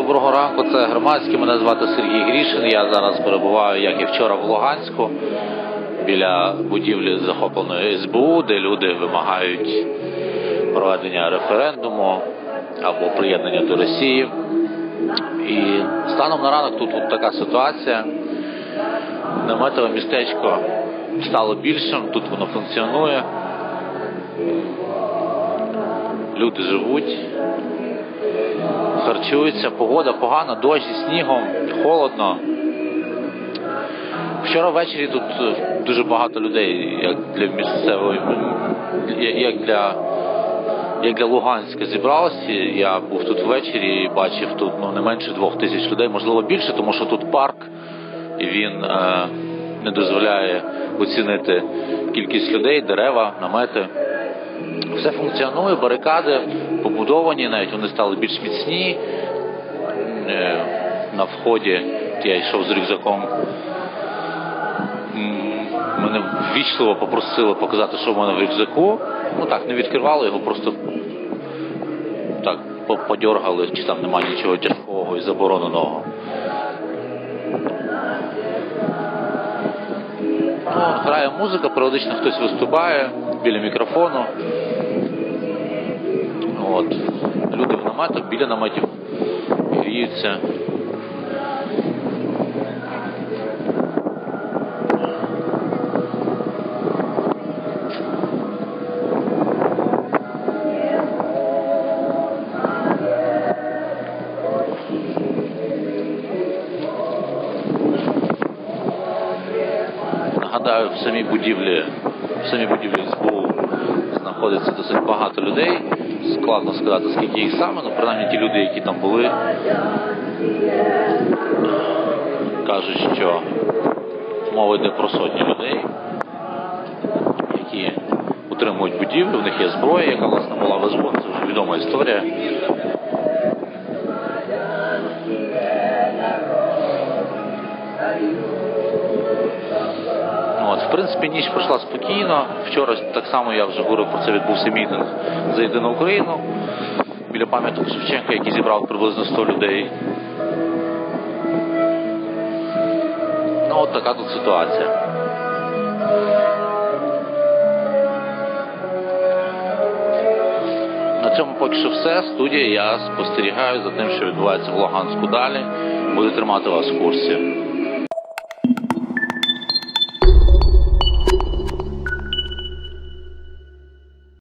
ранку, це громадське. Мене звати Сергій Грішин. Я зараз перебуваю, як і вчора, в Луганську біля будівлі захопленої СБУ, де люди вимагають проведення референдуму або приєднання до Росії. І станом на ранок тут от така ситуація. Наметове містечко стало більшим, тут воно функціонує. Люди живуть, харчуються, погода погана, дощ зі снігом, холодно. Вчора ввечері тут е, дуже багато людей, як для місцевої, як для, як для Луганська зібралося. Я був тут ввечері і бачив тут ну, не менше двох тисяч людей, можливо більше, тому що тут парк, і він е, не дозволяє оцінити кількість людей, дерева, намети. Все функціонує, барикади побудовані, навіть вони стали більш міцні. Е, На вході я йшов з рюкзаком. Мене ввічливо попросили показати, що в мене в рюкзаку. Ну так, не відкривали його, просто так по- подьоргали, чи там немає нічого тяжкого і забороненого. Грає музика, періодично хтось виступає біля мікрофону. От. Люди в наметах, біля наметів гріються. Нагадаю, в самій будівлі, в самій будівлі СБУ знаходиться досить багато людей. Складно сказати, скільки їх саме, ну принаймні ті люди, які там були, кажуть, що мова йде про сотні людей, які утримують будівлю, в них є зброя, яка власне була в СБУ, це вже відома історія. От, в принципі, ніч пройшла спокійно. Вчора так само я вже говорив про це, відбувся мітинг за єдину Україну біля пам'яток Шевченка, який зібрав приблизно 100 людей. Ну, от така тут ситуація. На цьому поки що все. Студія. Я спостерігаю за тим, що відбувається в Луганську далі. Буду тримати вас в курсі.